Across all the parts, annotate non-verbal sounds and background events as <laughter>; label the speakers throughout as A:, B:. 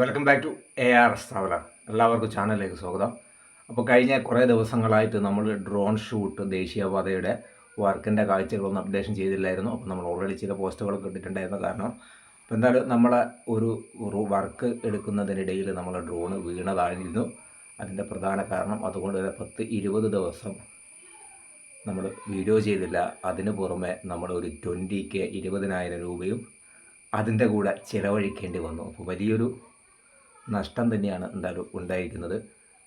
A: Welcome back to A R S traveller എല്ലാവർക്കും ചാനലിലേക്ക് സ്വാഗതം. അപ്പോൾ കഴിഞ്ഞ കുറേ ദിവസങ്ങളായിട്ട് നമ്മൾ ഡ്രോൺ ഷൂട്ട് ദേശീയപാതയുടെ വർക്കിന്റെ കാഴ്ചകളൊന്നും അപ്ഡേഷൻ ചെയ്തില്ലായിരുന്നു. അപ്പോൾ നമ്മൾ ഓൾറെഡി ചില പോസ്റ്റുകളൊക്കെ ഇട്ടിട്ടുണ്ടായിരുന്നു കാരണം അപ്പോൾ എന്തായാലും നമ്മളെ ഒരു വർക്ക് എടുക്കുന്നതിനിടയിൽ നമ്മൾ ഡ്രോൺ വീണതായിരുന്നു. അതിന്റെ പ്രധാന കാരണം അതുകൊണ്ട് തന്നെ പത്ത് ഇരുപത് ദിവസം നമ്മൾ വീഡിയോ ചെയ്തില്ല. അതിന് പുറമെ നമ്മൾ ഒരു ട്വന്റി കെ ഇരുപതിനായിരം രൂപയും അതിന്റെ കൂടെ ചിലവഴിക്കേണ്ടി വന്നു. അപ്പോൾ വലിയൊരു നഷ്ടം തന്നെയാണ് എന്തായാലും ഉണ്ടായിരിക്കുന്നത്.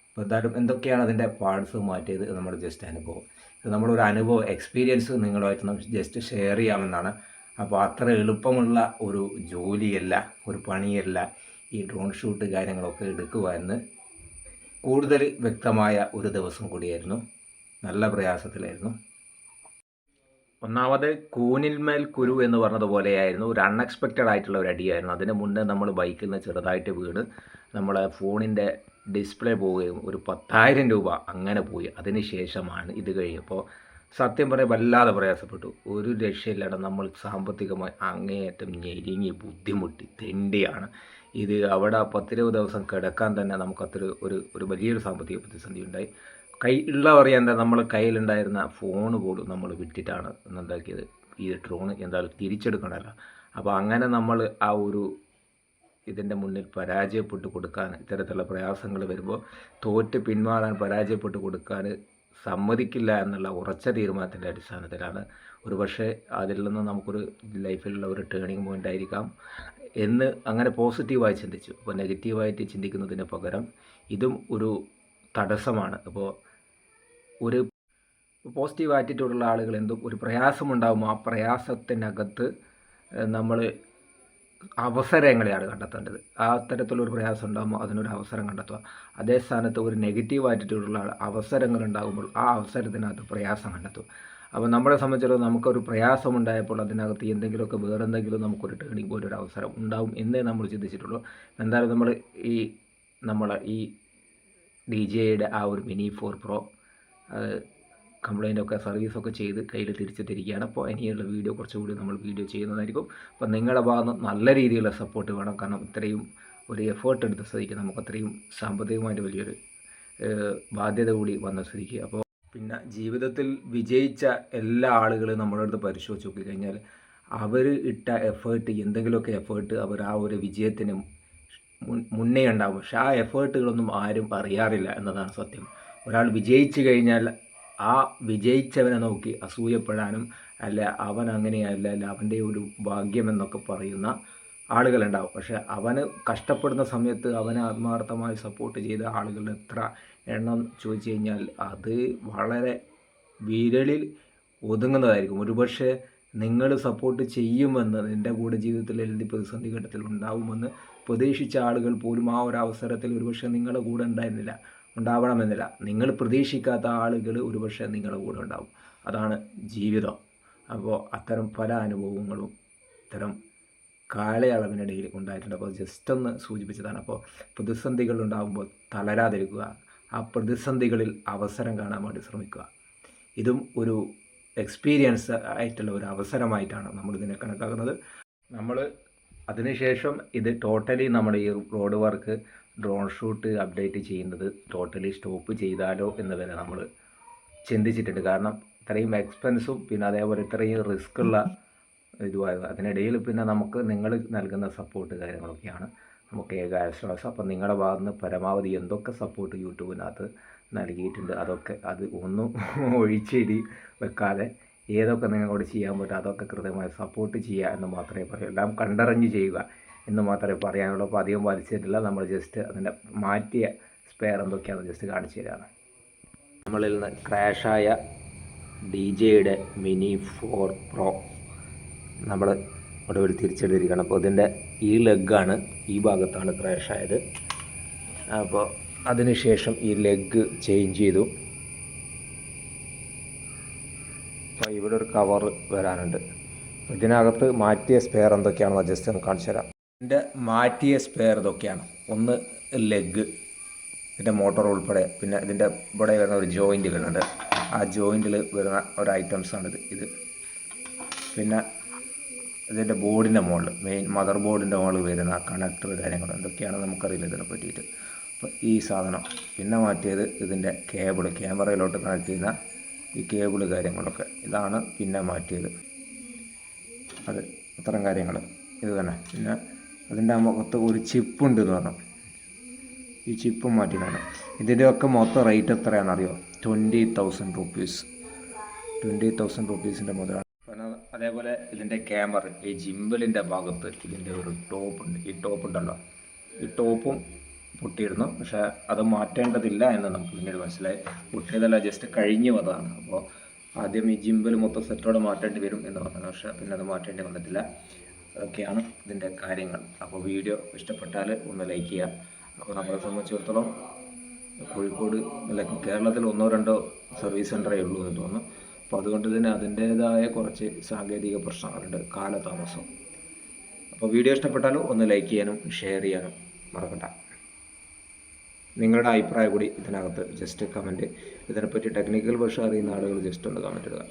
A: അപ്പോൾ എന്തായാലും എന്തൊക്കെയാണ് അതിന്റെ പാർട്സ് മാറ്റിയത് നമ്മൾ ജസ്റ്റ് അനുഭവം. നമ്മളൊരു അനുഭവം എക്സ്പീരിയൻസ് നിങ്ങളുമായിട്ട് നമുക്ക് ജസ്റ്റ് ഷെയർ ചെയ്യാമെന്നാണ്. അപ്പോൾ അത്ര എളുപ്പമുള്ള ഒരു ജോലിയല്ല ഒരു പണിയല്ല ഈ ഡ്രോൺ ഷൂട്ട് കാര്യങ്ങളൊക്കെ എടുക്കുക എന്ന് കൂടുതൽ വ്യക്തമായ ഒരു ദിവസം കൂടിയായിരുന്നു. നല്ല പ്രയാസത്തിലായിരുന്നു. ഒന്നാമത് കൂനിന്മേൽ കുരു എന്ന് പറഞ്ഞതുപോലെയായിരുന്നു. ഒരു അൺഎക്സ്പെക്റ്റഡ് ആയിട്ടുള്ള ഒരു അടിയായിരുന്നു. അതിന് മുന്നേ നമ്മൾ ബൈക്കിൽ നിന്ന് ചെറുതായിട്ട് വീണ് നമ്മളെ ഫോണിന്റെ ഡിസ്പ്ലേ പോവുകയും ഒരു പത്തായിരം രൂപ അങ്ങനെ പോയി. അതിന് ശേഷമാണ് ഇത് കഴിഞ്ഞപ്പോൾ സത്യം പറയാൻ വല്ലാതെ പ്രയാസപ്പെട്ടു. ഒരു രക്ഷയില്ലാതെ നമ്മൾ സാമ്പത്തികമായി അങ്ങേയറ്റം ഞെരിങ്ങി ബുദ്ധിമുട്ടി. തെണ്ടിയാണ്. ഇത് അവിടെ പത്തിരുപത് ദിവസം കിടക്കാൻ തന്നെ നമുക്കത്ര ഒരു ഒരു വലിയൊരു സാമ്പത്തിക പ്രതിസന്ധി ഉണ്ടായി കൈ ഉള്ള പറയാൻ നമ്മൾ കയ്യിലുണ്ടായിരുന്ന ഫോൺ പോലും നമ്മൾ വിറ്റിട്ടാണ് എന്താക്കിയത് ഈ ഡ്രോൺ എന്തായാലും തിരിച്ചെടുക്കണമല്ലോ. അപ്പോൾ അങ്ങനെ നമ്മൾ ആ ഒരു ഇതിന്റെ മുന്നിൽ പരാജയപ്പെട്ട് കൊടുക്കാൻ ഇത്തരത്തിലുള്ള പ്രയാസങ്ങൾ വരുമ്പോൾ തോറ്റ് പിന്മാറാൻ പരാജയപ്പെട്ട് കൊടുക്കാൻ സമ്മതിക്കില്ല എന്നുള്ള ഉറച്ച തീരുമാനത്തിന്റെ അടിസ്ഥാനത്തിലാണ്. ഒരു പക്ഷേ അതിൽ നിന്ന് നമുക്കൊരു ലൈഫിലുള്ള ഒരു ടേണിംഗ് പോയിന്റ് ആയിരിക്കാം എന്ന് അങ്ങനെ പോസിറ്റീവായി ചിന്തിച്ചു. അപ്പോൾ നെഗറ്റീവായിട്ട് ചിന്തിക്കുന്നതിന് പകരം ഇതും ഒരു തടസ്സമാണ്. അപ്പോൾ ഒരു പോസിറ്റീവ് ആറ്റിറ്റ്യൂഡുള്ള ആളുകൾ എന്തും ഒരു പ്രയാസമുണ്ടാകുമോ ആ പ്രയാസത്തിനകത്ത് നമ്മൾ അവസരങ്ങളെയാണ് കണ്ടെത്തേണ്ടത്. ആ തരത്തിലൊരു പ്രയാസം ഉണ്ടാകുമ്പോൾ അതിനൊരു അവസരം കണ്ടെത്തുക. അതേ സ്ഥാനത്ത് ഒരു നെഗറ്റീവ് ആറ്റിറ്റ്യൂഡുള്ള അവസരങ്ങൾ ഉണ്ടാകുമ്പോൾ ആ അവസരത്തിനകത്ത് പ്രയാസം കണ്ടെത്തുക. അപ്പോൾ നമ്മളെ സംബന്ധിച്ചിടത്തോളം നമുക്കൊരു പ്രയാസം പ്രയാസമുണ്ടായപ്പോൾ അതിനകത്ത് എന്തെങ്കിലുമൊക്കെ വേറെ എന്തെങ്കിലും നമുക്കൊരു ടേണിംഗ് പോയിന്റ് ഒരു അവസരം ഉണ്ടാവും എന്നേ നമ്മൾ ചിന്തിച്ചിട്ടുള്ളൂ. എന്തായാലും നമ്മൾ ഈ നമ്മൾ ഈ ഡി ജെയുടെ ആ ഒരു മിനി ഫോർ പ്രോ കംപ്ലൈന്റ് ഒക്കെ സർവീസൊക്കെ ചെയ്ത് കയ്യിൽ തിരിച്ചെത്തിരിക്കുകയാണ് അപ്പോൾ ഇനിയുള്ള വീഡിയോ കുറച്ചുകൂടി നമ്മൾ വീഡിയോ ചെയ്യുന്നതായിരിക്കും. അപ്പോൾ നിങ്ങളുടെ ഭാഗത്ത് നല്ല രീതിയിലുള്ള സപ്പോർട്ട് വേണം. കാരണം ഇത്രയും ഒരു എഫേർട്ട് എടുത്ത സ്ഥിതിക്ക് നമുക്ക് അത്രയും സാമ്പത്തികമായിട്ട് വലിയൊരു ബാധ്യത കൂടി വന്ന സ്ഥിതിക്ക്. അപ്പോൾ പിന്നെ ജീവിതത്തിൽ വിജയിച്ച എല്ലാ ആളുകളും നമ്മുടെ അടുത്ത് പരിശോധിച്ച് നോക്കിക്കഴിഞ്ഞാൽ അവർ ഇട്ട എഫേർട്ട് എന്തെങ്കിലുമൊക്കെ എഫേർട്ട് അവർ ആ ഒരു വിജയത്തിന് മുന്നേ ഉണ്ടാകും പക്ഷെ ആ എഫേർട്ടുകളൊന്നും ആരും അറിയാറില്ല എന്നതാണ് സത്യം. ഒരാൾ വിജയിച്ചു കഴിഞ്ഞാൽ ആ വിജയിച്ചവനെ നോക്കി അസൂയപ്പെടാനും അല്ല അവൻ അങ്ങനെയല്ല അല്ല അവന്റെ ഒരു ഭാഗ്യമെന്നൊക്കെ പറയുന്ന ആളുകളുണ്ടാവും. പക്ഷെ അവന് കഷ്ടപ്പെടുന്ന സമയത്ത് അവനെ ആത്മാർത്ഥമായി സപ്പോർട്ട് ചെയ്ത ആളുകളുടെ എത്ര എണ്ണം ചോദിച്ചു കഴിഞ്ഞാൽ അത് വളരെ വിരളിൽ ഒതുങ്ങുന്നതായിരിക്കും. ഒരുപക്ഷെ നിങ്ങൾ സപ്പോർട്ട് ചെയ്യുമെന്ന് നിന്റെ കൂടെ ജീവിതത്തിൽ എഴുതി പ്രതിസന്ധി ഘട്ടത്തിൽ ഉണ്ടാവുമെന്ന് പ്രതീക്ഷിച്ച ആളുകൾ പോലും ആ ഒരു അവസരത്തിൽ ഒരുപക്ഷെ നിങ്ങളുടെ കൂടെ ഉണ്ടായിരുന്നില്ല. ഉണ്ടാവണമെന്നില്ല. നിങ്ങൾ പ്രതീക്ഷിക്കാത്ത ആളുകൾ ഒരുപക്ഷെ നിങ്ങളുടെ കൂടെ ഉണ്ടാവും. അതാണ് ജീവിതം. അപ്പോൾ അത്തരം പല അനുഭവങ്ങളും ഇത്തരം കാലയളവിനിടയിൽ ഉണ്ടായിട്ടുണ്ട്. അപ്പോൾ ജസ്റ്റ് ഒന്ന് സൂചിപ്പിച്ചതാണ്. അപ്പോൾ പ്രതിസന്ധികൾ ഉണ്ടാകുമ്പോൾ തളരാതിരിക്കുക. ആ പ്രതിസന്ധികളിൽ അവസരം കാണാൻ വേണ്ടി ശ്രമിക്കുക. ഇതും ഒരു എക്സ്പീരിയൻസ് ആയിട്ടുള്ള ഒരു അവസരമായിട്ടാണ് നമ്മൾ ഇതിനെ കണക്കാക്കുന്നത്. നമ്മൾ അതിനുശേഷം ഇത് ടോട്ടലി നമ്മുടെ ഈ road work drone shoot update ചെയ്യുന്നത് ടോട്ടലി സ്റ്റോപ്പ് ചെയ്താലോ എന്ന് വരെ നമ്മൾ ചിന്തിച്ചിട്ടുണ്ട്. കാരണം ഇത്രയും എക്സ്പെൻസും പിന്നെ അതേപോലെ ഇത്രയും റിസ്ക് ഉള്ള ഇതുമായിരുന്നു അതിനിടയിൽ പിന്നെ നമുക്ക് നിങ്ങൾ നൽകുന്ന സപ്പോർട്ട് കാര്യങ്ങളൊക്കെയാണ് നമുക്ക് ഏക ആശ്വാസം അപ്പം നിങ്ങളുടെ ഭാഗത്ത് നിന്ന് പരമാവധി എന്തൊക്കെ സപ്പോർട്ട് യൂട്യൂബിനകത്ത് നൽകിയിട്ടുണ്ട് അതൊക്കെ അത് ഒന്നും <laughs> ഒഴിച്ചെടി വെക്കാതെ ഏതൊക്കെ നിങ്ങളോട് ചെയ്യാൻ പറ്റും അതൊക്കെ കൃത്യമായി സപ്പോർട്ട് ചെയ്യുക എന്ന് മാത്രമേ പറയൂ എല്ലാം കണ്ടറിഞ്ഞ് ചെയ്യുക. എന്ന് മാത്രമേ പറയാനുള്ളൂ. അപ്പോൾ അധികം വലിച്ചിട്ടില്ല. നമ്മൾ ജസ്റ്റ് അതിന്റെ മാറ്റിയ സ്പെയർ എന്തൊക്കെയാണെന്ന് ജസ്റ്റ് കാണിച്ചു തരാണ്. നമ്മളിൽ നിന്ന് ക്രാഷായ ഡി ജെയുടെ മിനി ഫോർ പ്രോ നമ്മൾ ഒടുവിൽ തിരിച്ചെടുത്തിരിക്കുകയാണ്. അപ്പോൾ ഇതിന്റെ ഈ ലെഗാണ് ഈ ഭാഗത്താണ് ക്രാഷായത് അപ്പോൾ അതിനുശേഷം ഈ ലെഗ് ചേഞ്ച് ചെയ്തു. അപ്പോൾ ഇവിടെ ഒരു കവർ വരാനുണ്ട്. ഇതിനകത്ത് മാറ്റിയ സ്പെയർ എന്തൊക്കെയാണെന്ന് ജസ്റ്റ് ഒന്ന് കാണിച്ചു തരാം. ഇതിന്റെ മാറ്റിയ സ്പെയർ ഇതൊക്കെയാണ്. ഒന്ന് ലെഗ് ഇതിന്റെ മോട്ടോർ ഉൾപ്പെടെ പിന്നെ ഇതിന്റെ ഇവിടെ വരുന്ന ഒരു ജോയിന്റ് വരുന്നുണ്ട്. ആ ജോയിന്റിൽ വരുന്ന ഒരു ഐറ്റംസാണിത് ഇത് പിന്നെ ഇതിന്റെ ബോർഡിന്റെ മുകളിൽ മെയിൻ മദർ ബോർഡിന്റെ മുകളിൽ വരുന്ന കണക്ടർ കാര്യങ്ങൾ എന്തൊക്കെയാണ് നമുക്കറിയില്ല ഇതിനെ പറ്റിയിട്ട്. അപ്പോൾ ഈ സാധനം പിന്നെ മാറ്റിയത് ഇതിന്റെ കേബിൾ ക്യാമറയിലോട്ട് കണക്ട് ചെയ്യുന്ന ഈ കേബിൾ കാര്യങ്ങളൊക്കെ. ഇതാണ് പിന്നെ മാറ്റിയത്. അത് അത്തരം കാര്യങ്ങൾ. ഇത് തന്നെ. പിന്നെ അതിന്റെ മുഖത്ത് ഒരു ചിപ്പുണ്ട് എന്ന് പറഞ്ഞു. ഈ ചിപ്പ് മാറ്റിയതാണ് ഇതിന്റെയൊക്കെ മൊത്തം rate എത്രയാണെന്നറിയോ? Twenty thousand rupees twenty thousand റുപ്പീസിന്റെ മുതലാണ്. അതേപോലെ ഇതിന്റെ ക്യാമറ ഈ ജിമ്പിളിന്റെ ഭാഗത്ത് ഇതിന്റെ ഒരു ടോപ്പ് ഉണ്ട്. ഈ ടോപ്പ് ഉണ്ടല്ലോ. ഈ ടോപ്പും പൊട്ടിയിരുന്നു. പക്ഷേ അത് മാറ്റേണ്ടതില്ല എന്ന് നമുക്ക് പിന്നീട് മനസ്സിലായി. പൊട്ടിയതല്ല ജസ്റ്റ് കഴിഞ്ഞു വന്നതാണ്. അപ്പോൾ ആദ്യം ഈ ജിമ്പിൽ മൊത്തം സെറ്റോടെ മാറ്റേണ്ടി വരും എന്ന് പറഞ്ഞു. പക്ഷേ പിന്നെ അത് മാറ്റേണ്ടി വന്നിട്ടില്ല. അതൊക്കെയാണ് ഇതിന്റെ കാര്യങ്ങൾ. അപ്പോൾ വീഡിയോ ഇഷ്ടപ്പെട്ടാൽ ഒന്ന് ലൈക്ക് ചെയ്യുക. അപ്പോൾ നമ്മളെ സംബന്ധിച്ചിടത്തോളം കോഴിക്കോട് അല്ല കേരളത്തിൽ ഒന്നോ രണ്ടോ സർവീസ് സെന്ററേ ഉള്ളൂ എന്ന് തോന്നുന്നു. അപ്പോൾ അതുകൊണ്ട് തന്നെ അതിന്റേതായ കുറച്ച് സാങ്കേതിക പ്രശ്നങ്ങളുണ്ട് കാലതാമസം. അപ്പോൾ വീഡിയോ ഇഷ്ടപ്പെട്ടാലും ഒന്ന് ലൈക്ക് ചെയ്യാനും ഷെയർ ചെയ്യാനും മറക്കണ്ട. നിങ്ങളുടെ അഭിപ്രായം കൂടി ഇതിനകത്ത് ജസ്റ്റ് കമന്റ് ഇതിനെപ്പറ്റി ടെക്നിക്കൽ ഭാഷ അറിയുന്ന ആളുകൾ ജസ്റ്റ് ഒന്ന് കമന്റ് ഇടുക.